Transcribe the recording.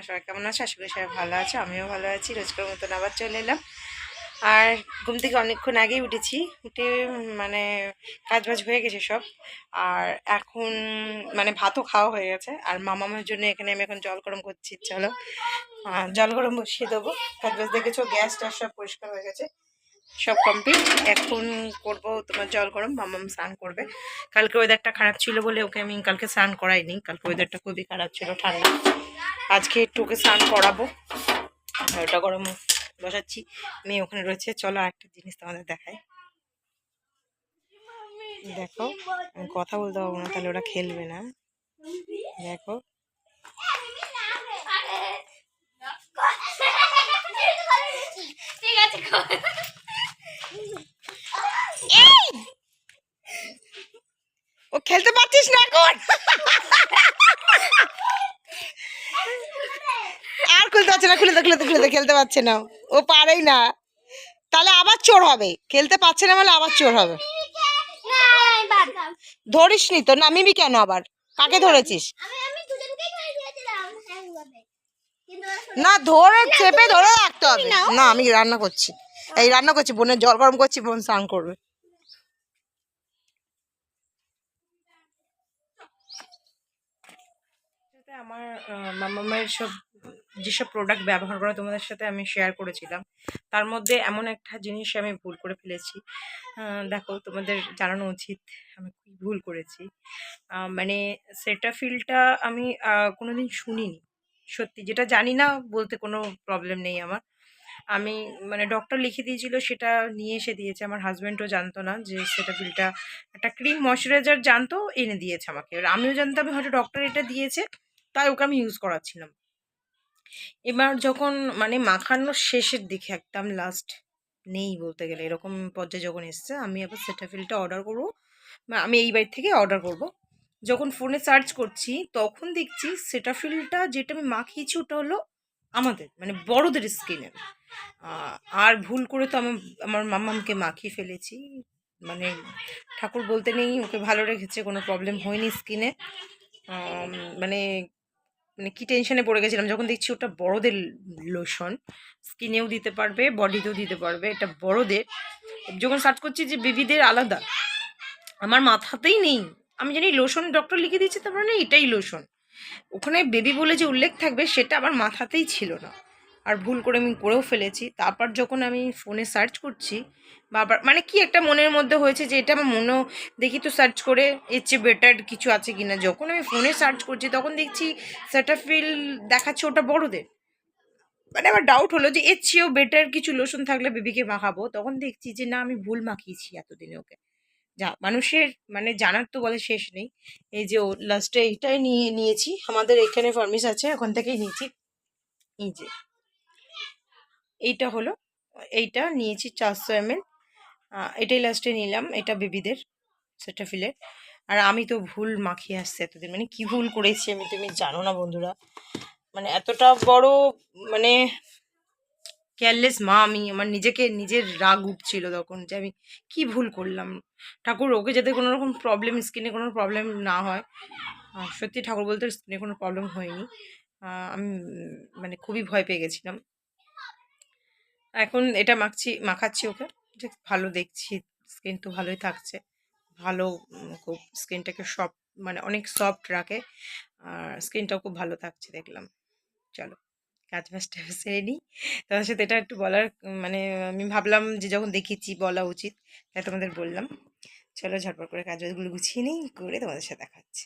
আছো? আশা করি সবাই ভালো আছে, আমিও ভালো আছি, রোজকার মতন আবার চলে এলাম। আর ঘুম থেকে অনেকক্ষণ আগেই উঠেছি, উঠে মানে কাজ বাজ হয়ে গেছে সব। আর এখন মানে ভাতও খাওয়া হয়ে গেছে। আর মামামার জন্য এখানে আমি এখন জল গরম করছি, চলো। জল গরম বসিয়ে দেবো। কাজ বাজ দেখেছ গ্যাস ট্যাস সব পরিষ্কার হয়ে গেছে। সব কমপ্লিট এখন করব তোমার জল গরম, মামাম স্নান করবে। কালকে ওয়েদারটা খারাপ ছিল বলে ওকে আমি কালকে স্নান করাইনি। কালকে ওয়েদারটা খুবই খারাপ ছিল, ঠান্ডা। আজকে একটু ওকে স্নান করাবো। ওটা গরম বসাচ্ছি। মেয়ে ওখানে রয়েছে, চলো একটা জিনিস তোমাদের দেখায় দেখো, আমি কথা বলতে পারব না, তাহলে ওরা খেলবে না। দেখো। ঠিক আছে। ও খেলতে পারছিস না এখন? আর খুলতে পারছে না খুলে দে খুলে দে খুলে দে খেলতে পারছে না। ও পারেই না। তাহলে আবার চোর হবে। খেলতে পারছে না বলে আবার চোর হবে। ধরিস নি তো নামিবি কেন আবার? কাকে ধরেছিস? না ধরে চেপে ধরে রাখতে হবে। না আমি রান্না করছি। এই রান্না করছি বোনের জল গরম করছি বোন স্নান করবে। আমার মামামের সব যেসব প্রোডাক্ট ব্যবহার করা তোমাদের সাথে আমি শেয়ার করেছিলাম তার মধ্যে এমন একটা জিনিস আমি ভুল করে ফেলেছি। দেখো তোমাদের জানানো উচিত আমি কি ভুল করেছি। মানে সেটাফিলটা আমি আহ, কোনোদিন শুনিনি। সত্যি যেটা জানি না বলতে কোনো প্রবলেম নেই আমার। আমি মানে ডক্টর লিখে দিয়েছিল সেটা নিয়ে এসে দিয়েছে। আমার হাজব্যান্ডও জানতো না যে সেটা ফিলটা একটা ক্রিম ময়শ্চারাইজার জানতো এনে দিয়েছে আমাকে। আমিও জানতাম হয়তো ডক্টর এটা দিয়েছে। তাই ওকে আমি ইউজ করাচ্ছিলাম। এবার যখন মানে মাখানোর শেষের দিকে একদম লাস্ট নেই বলতে গেলে, এরকম পর্যায়ে যখন এসছে, আমি আবার সেটাফিলটা অর্ডার করব। আমি এই বাড়ি থেকে অর্ডার করব। যখন ফোনে সার্চ করছি, তখন দেখছি সেটাফিলটা যেটা আমি মাখিয়েছি, ওটা হলো আমাদের মানে বড়দের স্কিনের আর ভুল করে তো আমি, আমার মাম্মামকে মাখিয়ে ফেলেছি। মানে ঠাকুর বলতে নেই, ওকে ভালো রেখেছে, কোনো প্রবলেম হয়নি স্কিনে মানে মানে কী টেনশনে পড়ে গেছিলাম, যখন দেখছি ওটা বড়দের লোশন স্কিনেও দিতে পারবে বডিতেও দিতে পারবে, এটা বড়দের। যখন সার্চ করছি যে বেবিদের আলাদা, আমার মাথাতেই নেই। আমি জানি লোশন ডক্টর লিখে দিয়েছে, তার মানে এটাই লোশন ওখানে বেবি বলে যে উল্লেখ থাকবে, সেটা আমার মাথাতেই ছিল না। আর ভুল করে আমি করেও ফেলেছি। তারপর যখন আমি ফোনে সার্চ করছি বাবার মানে কি একটা মনের মধ্যে হয়েছে যে এটা আমার মনেও দেখি তো সার্চ করে এর চেয়ে বেটার কিছু আছে কি না যখন আমি ফোনে সার্চ করছি, তখন দেখছি সেটাফিল দেখাচ্ছে ওটা বড়দের। মানে আমার ডাউট হলো যে এর চেয়েও বেটার কিছু লোশন থাকলে বেবিকে মাখাবো। তখন দেখছি যে না, আমি ভুল মাখিয়েছি এতদিনে ওকে। যা, মানুষের মানে জানার তো বলে শেষ নেই। এই যে লাস্টে এইটাই নিয়ে, নিয়েছি। আমাদের এখানে ফার্মিস আছে, ওখান থেকেই নিয়েছি। এই যে। এইটা হলো। এইটা নিয়েছি চারশো এম এল এটাই লাস্টে নিলাম। এটা বেবিদের সেটা ফিলে আর আমি তো ভুল মাখিয়ে আসছি এতদিন। মানে কি ভুল করেছি আমি তুমি জানো না বন্ধুরা। মানে এতটা বড় মানে কেয়ারলেস মা আমি। আমার নিজেকে, নিজের রাগ উঠছিল তখন যে আমি কি ভুল করলাম। ঠাকুর, ওকে যাতে কোনো রকম প্রবলেম স্কিনে কোনো প্রবলেম না হয়। সত্যি ঠাকুর বলতে স্কিনে কোনো প্রবলেম হয়নি। আমি মানে খুবই ভয় পেয়ে গেছিলাম। এখন এটা মাখছি, মাখাচ্ছি ওকে। যে ভালো দেখছি স্কিন তো ভালোই থাকছে। ভালো খুব স্কিনটাকে সফট মানে অনেক সফট রাখে। আর স্কিনটাও খুব ভালো থাকছে, দেখলাম। চলো, কাজ বাজটা সেরে নিই। তোমার সাথে এটা একটু বলার মানে আমি ভাবলাম যে যখন দেখেছি বলা উচিত। তাই তোমাদের বললাম। চলো ঝটপট করে কাজ বাজগুলো গুছিয়ে নিই, করে তোমাদের সাথে দেখাচ্ছি।